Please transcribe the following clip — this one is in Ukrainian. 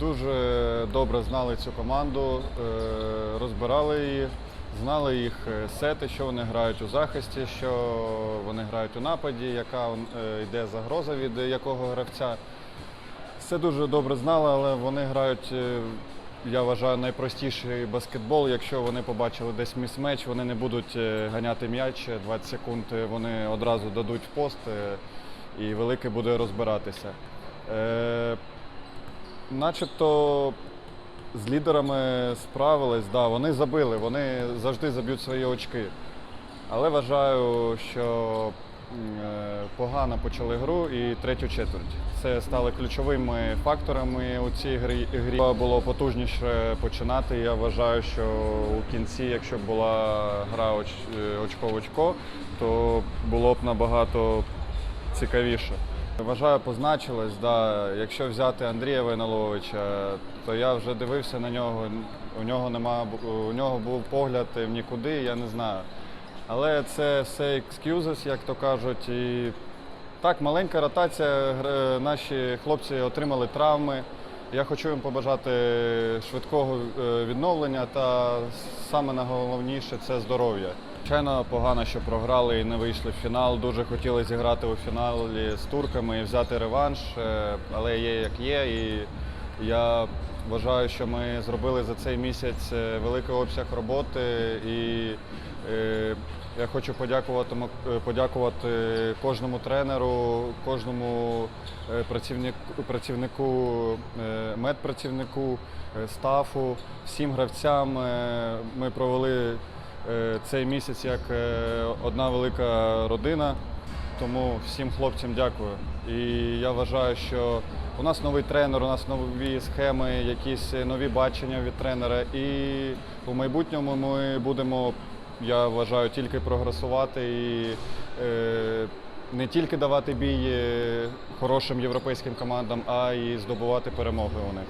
дуже добре знали цю команду, е, розбирали її, знали їх е, сети, що вони грають у захисті, що вони грають у нападі, яка е, йде загроза від якого гравця. Все дуже добре знали, але вони грають, я вважаю, найпростіший баскетбол. Якщо вони побачили десь міс-меч, вони не будуть ганяти м'яч 20 секунд, вони одразу дадуть пост і великий буде розбиратися. Начебто з лідерами справились, да, вони забили, вони завжди заб'ють свої очки. Але вважаю, що е, погано почали гру і третю четверть. Це стали ключовими факторами у цій грі. грі. Було потужніше починати. Я вважаю, що у кінці, якщо б була гра е, очко в очко, то було б набагато цікавіше. Вважаю, позначилось. Да. Якщо взяти Андрія Войноловича, то я вже дивився на нього. У нього нема у нього був погляд в нікуди, я не знаю. Але це все excuses, як то кажуть. І так, маленька ротація. Наші хлопці отримали травми. Я хочу їм побажати швидкого е, відновлення та саме найголовніше це здоров'я. Звичайно, погано, що програли і не вийшли в фінал. Дуже хотіли зіграти у фіналі з турками і взяти реванш, е, але є як є. І я вважаю, що ми зробили за цей місяць е, великий обсяг роботи і е, я хочу подякувати, е, подякувати кожному тренеру, кожному працівнику, працівнику медпрацівнику, стафу, всім гравцям. Ми провели цей місяць як одна велика родина. Тому всім хлопцям дякую. І я вважаю, що у нас новий тренер, у нас нові схеми, якісь нові бачення від тренера. І у майбутньому ми будемо, я вважаю, тільки прогресувати і е, не тільки давати бій е, хорошим європейським командам, а й здобувати перемоги у них.